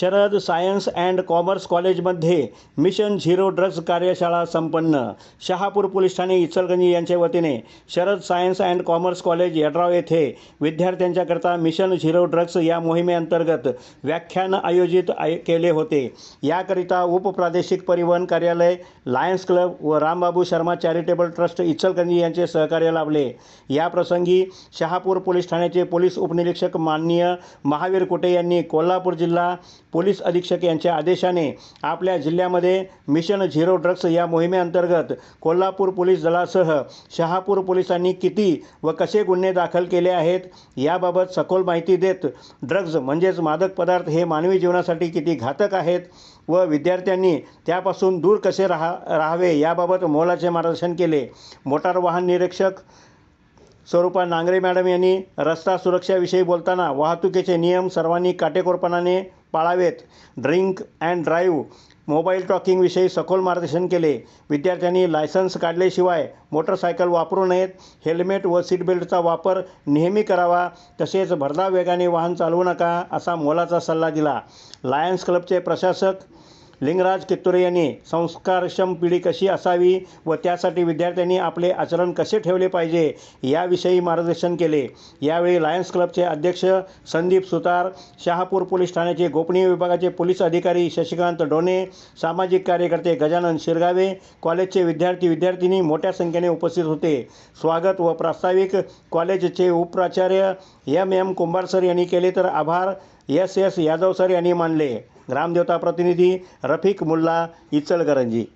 Sharad science and commerce कॉलेजमध्ये mission zero drugs कार्यशाळा संपन्न. शहापूर पोलीस ठाणे इचलगंजी यांच्या वतीने Sharad science and commerce college Yadrav येथे विद्यार्थ्यांच्याकरता मिशन झिरो ड्रग्ज या मोहिमेअंतर्गत व्याख्यान आयोजित आय केले होते. याकरिता उपप्रादेशिक परिवहन कार्यालय लायन्स क्लब व रामबाबू शर्मा चॅरिटेबल ट्रस्ट इचलगंजी यांचे सहकार्य लाभले. याप्रसंगी शहापूर पोलीस ठाण्याचे पोलीस उपनिरीक्षक माननीय महावीर कुटे यांनी कोल्हापूर जिल्हा पोलीस अधीक्षक यांच्या आदेशाने आपल्या जिल्ह्यामध्ये मिशन झिरो ड्रग्ज या मोहिमेअंतर्गत कोल्हापूर पोलीस दलासह शहापूर पोलिसांनी किती व कसे गुन्हे दाखल केले आहेत याबाबत सखोल माहिती देत ड्रग्ज म्हणजेच मादक पदार्थ हे मानवी जीवनासाठी किती घातक आहेत व विद्यार्थ्यांनी त्यापासून दूर कसे राहा राहावे याबाबत मोलाचे मार्गदर्शन केले. मोटार वाहन निरीक्षक स्वरूपा नांगरे मॅडम यांनी रस्ता सुरक्षाविषयी बोलताना वाहतुकीचे नियम सर्वांनी काटेकोरपणाने पाळावेत. ड्रिंक अँड ड्राईव्ह मोबाईल टॉकिंगविषयी सखोल मार्गदर्शन केले. विद्यार्थ्यांनी लायसन्स काढल्याशिवाय मोटरसायकल वापरू नयेत. हेल्मेट व सीट बेल्टचा वापर नेहमी करावा. तसेच भरधाव वेगाने वाहन चालवू नका असा मोलाचा सल्ला दिला. लायन्स क्लबचे प्रशासक लिंगराज कित्तुरे यांनी संस्कारक्षम पिढी कशी असावी व त्यासाठी विद्यार्थ्यांनी आपले आचरण कसे ठेवले पाहिजे याविषयी मार्गदर्शन केले. यावेळी लायन्स क्लबचे अध्यक्ष संदीप सुतार शहापूर पोलीस ठाण्याचे गोपनीय विभागाचे पोलीस अधिकारी शशिकांत डोणे सामाजिक कार्यकर्ते गजानन शिरगावे कॉलेजचे विद्यार्थी विद्यार्थिनी मोठ्या संख्येने उपस्थित होते. स्वागत व प्रास्ताविक कॉलेजचे उपप्राचार्य एम एम कुंभार सर यांनी केले तर आभार. एस एस यादव सर यांनी मानले. ग्रामदेवता प्रतिनिधी रफिक मुल्ला इचलकरंजी.